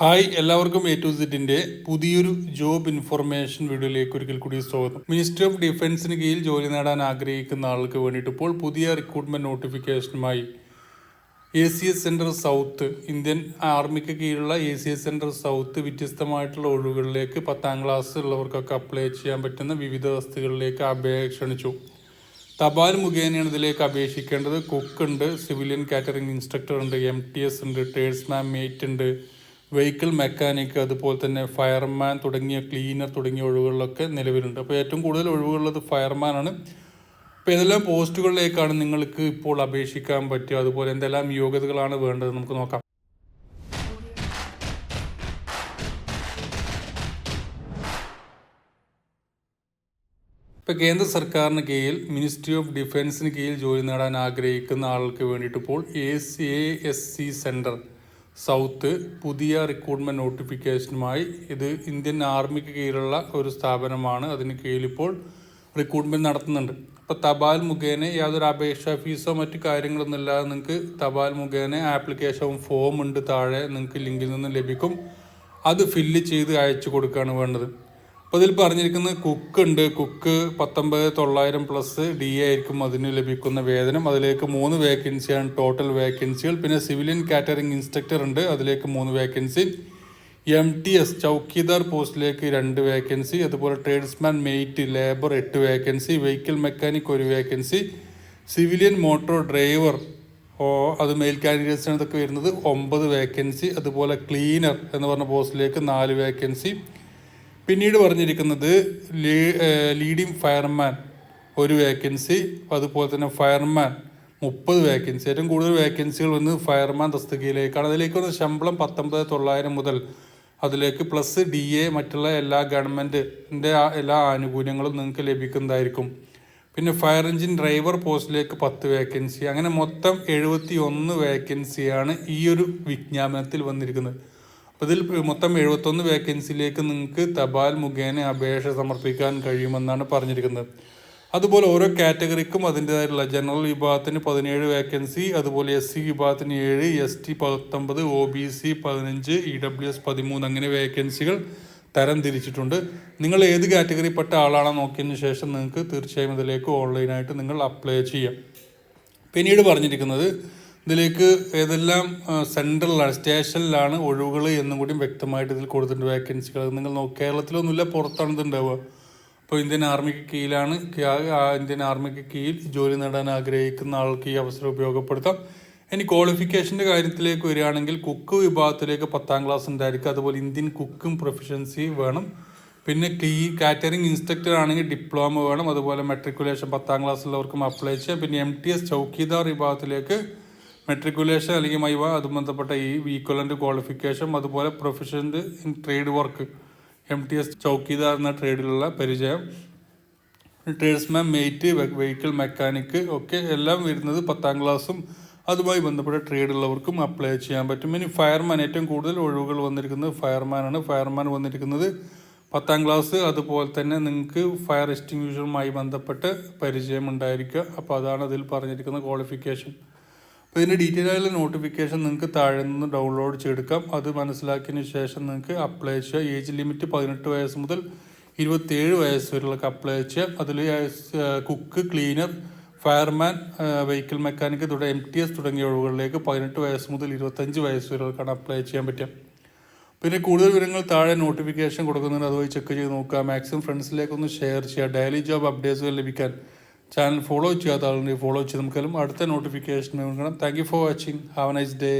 Hi എല്ലാവർക്കും A to സെറ്റിന്റെ പുതിയൊരു ജോബ് ഇൻഫർമേഷൻ വീഡിയോയിലേക്ക് ഒരിക്കൽ കൂടി സ്വാഗതം. മിനിസ്ട്രി ഓഫ് ഡിഫൻസിന് കീഴിൽ ജോലി നേടാൻ ആഗ്രഹിക്കുന്ന ആൾക്ക് വേണ്ടിയിട്ട് ഇപ്പോൾ പുതിയ recruitment നോട്ടിഫിക്കേഷനുമായി A C S centre south Indian ആർമിക്ക് കീഴിലുള്ള A C S centre south വ്യത്യസ്തമായിട്ടുള്ള ഒഴിവുകളിലേക്ക് പത്താം ക്ലാസ് ഉള്ളവർക്കൊക്കെ അപ്ലൈ ചെയ്യാൻ പറ്റുന്ന വിവിധ വസ്തുക്കളിലേക്ക് അപേക്ഷ ക്ഷണിച്ചു. തപാൽ മുഖേനയാണ് ഇതിലേക്ക് അപേക്ഷിക്കേണ്ടത്. കുക്ക് ഉണ്ട് സിവിലിയൻ കാറ്ററിംഗ് ഇൻസ്ട്രക്ടർ ഉണ്ട് എം ടി എസ് ഉണ്ട് ട്രേഡ്സ്മാൻ മേറ്റ് ഉണ്ട് വെഹിക്കിൾ മെക്കാനിക് അതുപോലെ തന്നെ ഫയർമാൻ തുടങ്ങിയ ക്ലീനർ തുടങ്ങിയ ഒഴിവുകളിലൊക്കെ നിലവിലുണ്ട്. അപ്പോൾ ഏറ്റവും കൂടുതൽ ഒഴിവുകളുള്ളത് ഫയർമാനാണ് അപ്പോൾ ഏതെല്ലാം പോസ്റ്റുകളിലേക്കാണ് നിങ്ങൾക്ക് ഇപ്പോൾ അപേക്ഷിക്കാൻ പറ്റുക? അതുപോലെ എന്തെല്ലാം യോഗ്യതകളാണ് വേണ്ടത്? നമുക്ക് നോക്കാം. ഇപ്പോൾ കേന്ദ്ര സർക്കാരിന് കീഴിൽ മിനിസ്ട്രി ഓഫ് ഡിഫൻസിന് കീഴിൽ ജോലി നേടാൻ ആഗ്രഹിക്കുന്ന ആൾക്ക് വേണ്ടിയിട്ട് ഇപ്പോൾ A C A S C centre south പുതിയ റിക്രൂട്ട്മെന്റ് നോട്ടിഫിക്കേഷനുമായി ഇത് ഇന്ത്യൻ ആർമിക്ക് കീഴിലുള്ള ഒരു സ്ഥാപനമാണ്. അതിന് കീഴിലിപ്പോൾ റിക്രൂട്ട്മെന്റ് നടത്തുന്നുണ്ട്. അപ്പോൾ തപാൽ മുഖേന യാതൊരു അപേക്ഷാ ഫീസോ മറ്റു കാര്യങ്ങളൊന്നും ഇല്ലാതെ നിങ്ങൾക്ക് തപാൽ മുഖേന ആപ്ലിക്കേഷൻ ഫോം ഉണ്ട് താഴെ നിങ്ങൾക്ക് ലിങ്കിൽ നിന്ന് ലഭിക്കും. അത് ഫില്ല് ചെയ്ത് അയച്ചു കൊടുക്കുകയാണ് വേണ്ടത്. അപ്പോൾ ഇതിൽ പറഞ്ഞിരിക്കുന്നത് കുക്ക് ഉണ്ട്. കുക്ക് പത്തൊമ്പത് തൊള്ളായിരം പ്ലസ് ഡി ആയിരിക്കും അതിന് ലഭിക്കുന്ന വേതനം. അതിലേക്ക് മൂന്ന് വേക്കൻസിയാണ് ടോട്ടൽ വേക്കൻസികൾ പിന്നെ സിവിലിയൻ കാറ്ററിംഗ് ഇൻസ്ട്രക്ടർ ഉണ്ട്. അതിലേക്ക് മൂന്ന് vacancy M T S chowkidar പോസ്റ്റിലേക്ക് രണ്ട് വേക്കൻസി അതുപോലെ ട്രേഡ്സ്മാൻ മെയ്റ്റ് ലേബർ എട്ട് വേക്കൻസി വെഹിക്കിൾ മെക്കാനിക് ഒരു വേക്കൻസി സിവിലിയൻ മോട്ടോർ ഡ്രൈവർ ഓ അത് മെയിൽ കാൻഡിഡേറ്റ്സിനൊക്കെ വരുന്നത് ഒമ്പത് വേക്കൻസി അതുപോലെ ക്ലീനർ എന്ന് പറഞ്ഞ പോസ്റ്റിലേക്ക് നാല് വേക്കൻസി പിന്നീട് പറഞ്ഞിരിക്കുന്നത് ലീഡിംഗ് ഫയർമാൻ ഒരു വേക്കൻസി അതുപോലെ തന്നെ ഫയർമാൻ മുപ്പത് വേക്കൻസി. ഏറ്റവും കൂടുതൽ വേക്കൻസികൾ വന്ന് ഫയർമാൻ തസ്തികയിലേക്കാണ്. അതിലേക്ക് വന്ന ശമ്പളം പത്തൊമ്പത് തൊള്ളായിരം മുതൽ അതിലേക്ക് പ്ലസ് ഡി എ മറ്റുള്ള എല്ലാ ഗവൺമെന്റിന്റെ എല്ലാ ആനുകൂല്യങ്ങളും നിങ്ങൾക്ക് ലഭിക്കുന്നതായിരിക്കും. പിന്നെ ഫയർ എഞ്ചിൻ ഡ്രൈവർ പോസ്റ്റിലേക്ക് പത്ത് വേക്കൻസി. അങ്ങനെ മൊത്തം എഴുപത്തി ഒന്ന് വേക്കൻസിയാണ് ഈ ഒരു വിജ്ഞാപനത്തിൽ വന്നിരിക്കുന്നത്. അപ്പോൾ ഇതിൽ മൊത്തം എഴുപത്തൊന്ന് വേക്കൻസിയിലേക്ക് നിങ്ങൾക്ക് തപാൽ മുഖേന അപേക്ഷ സമർപ്പിക്കാൻ കഴിയുമെന്നാണ് പറഞ്ഞിരിക്കുന്നത്. അതുപോലെ ഓരോ കാറ്റഗറിക്കും അതിന്റേതായിട്ടുള്ള ജനറൽ വിഭാഗത്തിന് പതിനേഴ് വേക്കൻസി അതുപോലെ എസ് സി വിഭാഗത്തിന് ഏഴ് എസ് ടി പത്തൊമ്പത് ഒ ബി സി പതിനഞ്ച് ഇ ഡബ്ല്യു എസ് പതിമൂന്ന് അങ്ങനെ വേക്കൻസികൾ തരം തിരിച്ചിട്ടുണ്ട്. നിങ്ങൾ ഏത് കാറ്റഗറിപ്പെട്ട ആളാണോ നോക്കിയതിന് ശേഷം നിങ്ങൾക്ക് തീർച്ചയായും ഇതിലേക്ക് ഓൺലൈനായിട്ട് നിങ്ങൾ അപ്ലൈ ചെയ്യാം. പിന്നീട് പറഞ്ഞിരിക്കുന്നത് ഇതിലേക്ക് ഏതെല്ലാം സെൻട്രലാണ് സ്റ്റേഷനിലാണ് ഒഴിവുകൾ എന്നും കൂടി വ്യക്തമായിട്ട് ഇതിൽ കൊടുത്തിട്ടുണ്ട് വേക്കൻസികൾ നിങ്ങൾ നോക്കി കേരളത്തിലൊന്നുമില്ല പുറത്താണ് ഇത് ഉണ്ടാവുക. അപ്പോൾ ഇന്ത്യൻ ആർമിക്ക് കീഴിലാണ് ഇന്ത്യൻ ആർമിക്ക് കീഴിൽ ജോലി നേടാൻ ആഗ്രഹിക്കുന്ന ആൾക്ക് ഈ അവസരം ഉപയോഗപ്പെടുത്താം. ഇനി ക്വാളിഫിക്കേഷന്റെ കാര്യത്തിലേക്ക് വരികയാണെങ്കിൽ കുക്ക് വിഭാഗത്തിലേക്ക് പത്താം ക്ലാസ് ഉണ്ടായിരിക്കും. അതുപോലെ ഇന്ത്യൻ കുക്കും പ്രൊഫഷൻസി വേണം. പിന്നെ ക്ലീ കാറ്ററിംഗ് ഇൻസ്ട്രക്ടർ ആണെങ്കിൽ ഡിപ്ലോമ വേണം. അതുപോലെ മെട്രിക്കുലേഷൻ പത്താം ക്ലാസ്സിലുള്ളവർക്കും അപ്ലൈ ചെയ്യാം. പിന്നെ എം ടി എസ് ചൗക്കീദാർ വിഭാഗത്തിലേക്ക് മെട്രിക്കുലേഷൻ അല്ലെങ്കിൽ മൈവ അത് ബന്ധപ്പെട്ട ഈ ഈക്വലന്റ് ക്വാളിഫിക്കേഷൻ അതുപോലെ professional in trade work M T S chowkidar എന്ന ട്രേഡിലുള്ള പരിചയം. ട്രേഡ്സ്മാൻ മെയ്റ്റ് വെഹിക്കിൾ മെക്കാനിക്ക് ഒക്കെ എല്ലാം വരുന്നത് പത്താം ക്ലാസ്സും അതുമായി ബന്ധപ്പെട്ട ട്രേഡ് ഉള്ളവർക്കും അപ്ലൈ ചെയ്യാൻ പറ്റും. ഇനി ഫയർമാൻ ഏറ്റവും കൂടുതൽ ഒഴിവുകൾ വന്നിരിക്കുന്നത് ഫയർമാനാണ് ഫയർമാൻ വന്നിരിക്കുന്നത് പത്താം ക്ലാസ്. അതുപോലെ തന്നെ നിങ്ങൾക്ക് ഫയർ എക്സ്റ്റിങ്യൂഷനുമായി ബന്ധപ്പെട്ട് പരിചയം ഉണ്ടായിരിക്കുക അപ്പോൾ അതാണ് അതിൽ പറഞ്ഞിരിക്കുന്ന ക്വാളിഫിക്കേഷൻ അപ്പോൾ ഇതിന്റെ ഡീറ്റെയിൽ ആയുള്ള നോട്ടിഫിക്കേഷൻ നിങ്ങൾക്ക് താഴെ നിന്ന് ഡൗൺലോഡ് ചെയ്തെടുക്കാം. അത് മനസ്സിലാക്കിയതിന് ശേഷം നിങ്ങൾക്ക് അപ്ലൈ ചെയ്യുക ഏജ് ലിമിറ്റ് പതിനെട്ട് വയസ്സ് മുതൽ ഇരുപത്തേഴ് വയസ്സ് വരെയുള്ളൊക്കെ അപ്ലൈ ചെയ്യാം. അതിൽ cook cleaner fireman vehicle mechanic തുടങ്ങിയ എം ടി എസ് തുടങ്ങിയ ഒഴിവുകളിലേക്ക് പതിനെട്ട് വയസ്സ് മുതൽ ഇരുപത്തഞ്ച് വയസ്സ് വരെയൊക്കെയാണ് അപ്ലൈ ചെയ്യാൻ പറ്റുക. പിന്നെ കൂടുതൽ വിവരങ്ങൾ താഴെ നോട്ടിഫിക്കേഷൻ കൊടുക്കുന്നുണ്ട്. അതുവഴി ചെക്ക് ചെയ്ത് നോക്കുക. മാക്സിമം ഫ്രണ്ട്സിലേക്കൊന്ന് ഷെയർ ചെയ്യുക. ഡെയിലി ജോബ് അപ്ഡേറ്റ്സുകൾ ലഭിക്കാൻ ചാനൽ ഫോളോ ചെയ്യാത്ത ആളുണ്ടെങ്കിൽ ഫോളോ ചെയ്ത് നമുക്കെല്ലാം അടുത്ത നോട്ടിഫിക്കേഷൻ നൽകണം thank you for watching have a nice day